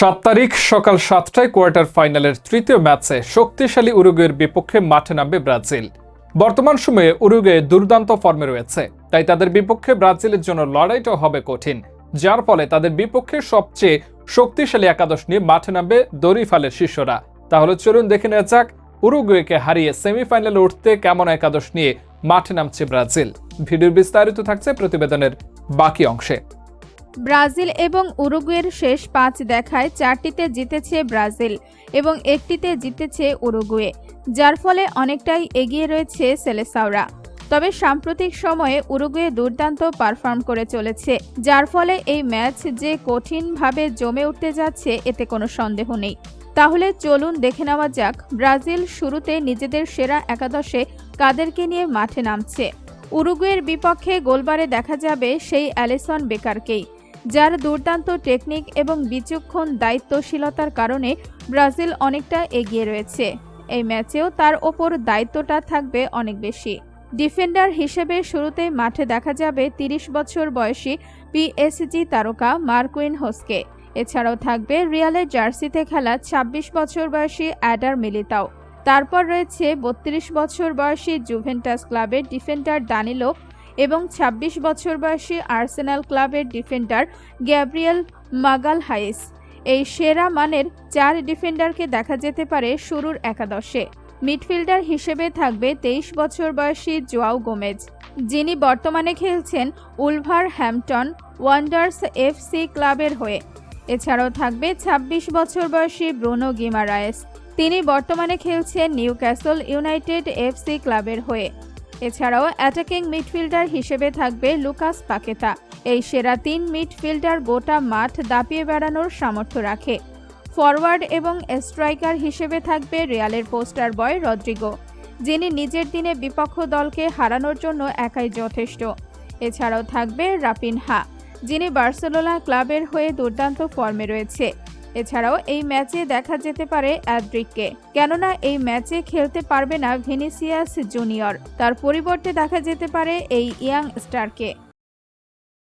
সাত তারিখ সকাল সাতটায় কোয়ার্টার ফাইনালের তৃতীয় ম্যাচে শক্তিশালী উরুগুয়ের বিপক্ষে মাঠে নামবে ব্রাজিল। বর্তমান সময়ে উরুগুয়ে দুর্দান্ত ফর্মে রয়েছে, তাই তাদের বিপক্ষে ব্রাজিলের জন্য লড়াইটাও হবে কঠিন, যার ফলে তাদের বিপক্ষে সবচেয়ে শক্তিশালী একাদশ নিয়ে মাঠে নামবে দরিফালের শিষ্যরা। তাহলে চলুন দেখে নেওয়া যাক উরুগুয়েকে হারিয়ে সেমিফাইনালে উঠতে কেমন একাদশ নিয়ে মাঠে নামছে ব্রাজিল। ভিডিওর বিস্তারিত থাকছে প্রতিবেদনের বাকি অংশে। ব্রাজিল এবং উরুগুয়ের শেষ পাঁচ দেখায় চারটিতে জিতেছে ব্রাজিল এবং একটিতে জিতেছে উরুগুয়ে, যার ফলে অনেকটাই এগিয়ে রয়েছে সেলেসাওরা। তবে সাম্প্রতিক সময়ে উরুগুয়ে দুর্দান্ত পারফর্ম করে চলেছে, যার ফলে এই ম্যাচ যে কঠিনভাবে জমে উঠতে যাচ্ছে এতে কোনো সন্দেহ নেই। তাহলে চলুন দেখে নেওয়া যাক ব্রাজিল শুরুতে নিজেদের সেরা একাদশে কাদেরকে নিয়ে মাঠে নামছে। উরুগুয়ের বিপক্ষে গোলবারে দেখা যাবে সেই অ্যালিসন বেকারকেই। যার দুর্দান্ত টেকনিক এবং বিচক্ষণ দায়িত্বশীলতার কারণে ব্রাজিল অনেকটা এগিয়ে রয়েছে। এই ম্যাচেও তার ওপর দায়িত্বটা থাকবে অনেক বেশি। ডিফেন্ডার হিসেবে শুরুতে মাঠে দেখা যাবে তিরিশ বছর বয়সী পিএসজি তারকা মার্কুইন হোসকে। এছাড়াও থাকবে রিয়ালের জার্সিতে খেলা ২৬ বছর বয়সী অ্যাডার মিলিতাও। তারপর রয়েছে বত্রিশ বছর বয়সী জুভেন্টাস ক্লাবের ডিফেন্ডার দানিলো এবং ২৬ বছর বয়সী আর্সেনাল ক্লাবের ডিফেন্ডার গ্যাব্রিয়েল মাগাল হাইস এই সেরা মানের চার ডিফেন্ডারকে দেখা যেতে পারে শুরুর একাদশে। মিডফিল্ডার হিসেবে থাকবে তেইশ বছর বয়সী জোয়াও গোমেজ, যিনি বর্তমানে খেলছেন উলভার হ্যাম্পটন ওয়ান্ডার্স এফসি ক্লাবের হয়ে। এছাড়াও থাকবে ২৬ বছর বয়সী ব্রুনো গিমারায়েস, তিনি বর্তমানে খেলছেন নিউক্যাসল ইউনাইটেড এফসি ক্লাবের হয়ে। এছাড়াও অ্যাটাকিং মিডফিল্ডার হিসেবে থাকবে লুকাস পাকেতা এই সেরা তিন মিডফিল্ডার গোটা মাঠ দাপিয়ে বেড়ানোর সামর্থ্য রাখে। ফরওয়ার্ড এবং স্ট্রাইকার হিসেবে থাকবে রিয়ালের পোস্টার বয় রদ্রিগো, যিনি নিজের দিনে বিপক্ষ দলকে হারানোর জন্য একাই যথেষ্ট। এছাড়াও থাকবে রাপিনহা যিনি বার্সেলোনা ক্লাবের হয়ে দুর্দান্ত ফর্মে রয়েছে। এছাড়াও এই ম্যাচে দেখা যেতে পারে অ্যাড্রিককে। কেননা এই ম্যাচে খেলতে পারবে না ভিনিসিয়াস জুনিয়র। তার পরিবর্তে দেখা যেতে পারে এই ইয়াং স্টারকে।